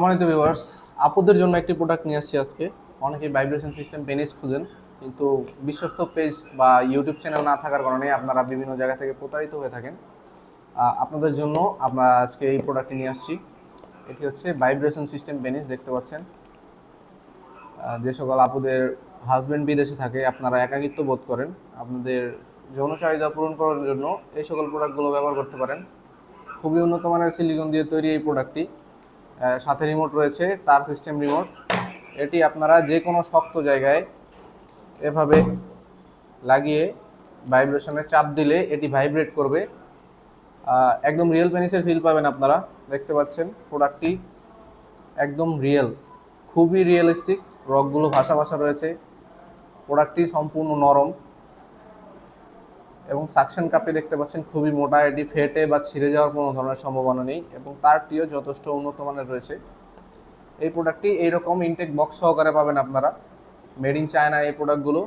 সম্মানিত ভিউয়ার্স আপুদের জন্য একটি প্রোডাক্ট নিয়ে আসছি আজকে। অনেকেই ভাইব্রেশন সিস্টেম পেনিস খুঁজেন, কিন্তু বিশ্বস্ত পেজ বা ইউটিউব চ্যানেল না থাকার কারণে আপনারা বিভিন্ন জায়গা থেকে প্রতারিত হয়ে থাকেন। আপনাদের জন্য আমরা আজকে এই প্রোডাক্টটি নিয়ে আসছি। এটি হচ্ছে ভাইব্রেশন সিস্টেম পেনিস দেখতে পাচ্ছেন। যে সকল আপুদের হাজবেন্ড বিদেশে থাকে, আপনারা একাকিত্ব বোধ করেন। আপনাদের যৌন চাহিদা পূরণ করার জন্য এই সকল প্রোডাক্টগুলো ব্যবহার করতে পারেন। খুবই উন্নত মানের সিলিকন দিয়ে তৈরি এই প্রোডাক্টটি সাথে রিমোট রয়েছে, তার সিস্টেম রিমোট এটি আপনারা যে কোনো শক্ত জায়গায় এভাবে লাগিয়ে ভাইব্রেশনের চাপ দিলে এটি ভাইব্রেট করবে। একদম রিয়েল পেনিসের ফিল পাবেন আপনারা, দেখতে পাচ্ছেন প্রোডাক্টটি একদম রিয়েল খুবই রিয়েলিস্টিক রকগুলো ভাষা ভাষা রয়েছে। প্রোডাক্টটি সম্পূর্ণ নরম। এবং সাকশন কাপে দেখতে পাচ্ছেন খুবই মোটা, এটি ফেটে বা ছিঁড়ে যাওয়ার কোনো ধরনের সম্ভাবনা নেই এবং তারটিও যথেষ্ট উন্নত মানের রয়েছে। এই প্রোডাক্টটি এইরকম ইনটেক বক্স সহকারে পাবেন আপনারা। মেড ইন চায়না এই প্রোডাক্টগুলো।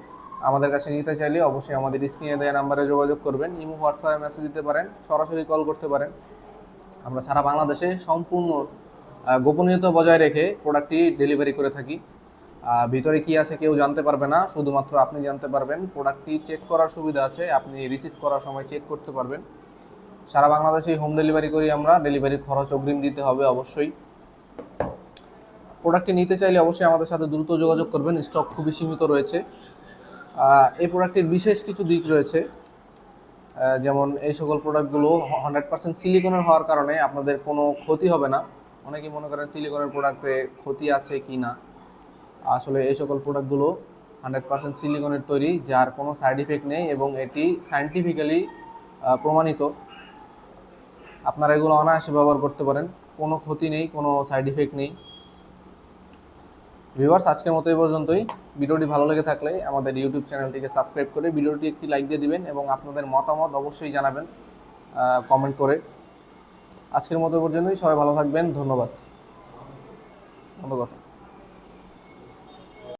আমাদের কাছে নিতে চাইলে অবশ্যই আমাদের স্ক্রিনে দেওয়া নাম্বারে যোগাযোগ করবেন, ইমো, হোয়াটসঅ্যাপে মেসেজ দিতে পারেন, সরাসরি কল করতে পারেন। আমরা সারা বাংলাদেশে সম্পূর্ণ গোপনীয়তা বজায় রেখে প্রোডাক্টটি ডেলিভারি করে থাকি। ভিতরে কি আছে কেউ জানতে পারবে না, শুধুমাত্র আপনি জানতে পারবেন প্রোডাক্টটি চেক করার সুবিধা আছে, আপনি রিসিভ করার সময় চেক করতে পারবেন। সারা বাংলাদেশে হোম ডেলিভারি করি আমরা ডেলিভারি খরচ অগ্রিম দিতে হবে অবশ্যই। প্রোডাক্টটি নিতে চাইলে অবশ্যই আমাদের সাথে দ্রুত যোগাযোগ করবেন স্টক খুবই সীমিত রয়েছে। এই প্রোডাক্টটির বিশেষ কিছু দিক রয়েছে। যেমন এই সকল প্রোডাক্টগুলো হান্ড্রেড পার্সেন্ট সিলিকনের হওয়ার কারণে আপনাদের কোনো ক্ষতি হবে না। অনেকেই মনে করেন সিলিকনের প্রোডাক্টে ক্ষতি আছে কি না। আসলে এই সকল প্রোডাক্টগুলো হান্ড্রেড পার্সেন্ট সিলিকনের তৈরি, যার কোনো সাইড ইফেক্ট নেই এবং এটি সায়েন্টিফিক্যালি প্রমাণিত। আপনারা এগুলো অনায়াসে ব্যবহার করতে পারেন। কোনো ক্ষতি নেই, কোনো সাইড ইফেক্ট নেই। ভিউয়ার্স আজকের মতো এই পর্যন্তই। ভিডিওটি ভালো লেগে থাকলে আমাদের ইউটিউব চ্যানেলটিকে সাবস্ক্রাইব করে ভিডিওটি একটি লাইক দিয়ে দিবেন এবং আপনাদের মতামত অবশ্যই জানাবেন কমেন্ট করে। আজকের মতো পর্যন্তই। সবাই ভালো থাকবেন। ধন্যবাদ। ধন্যবাদ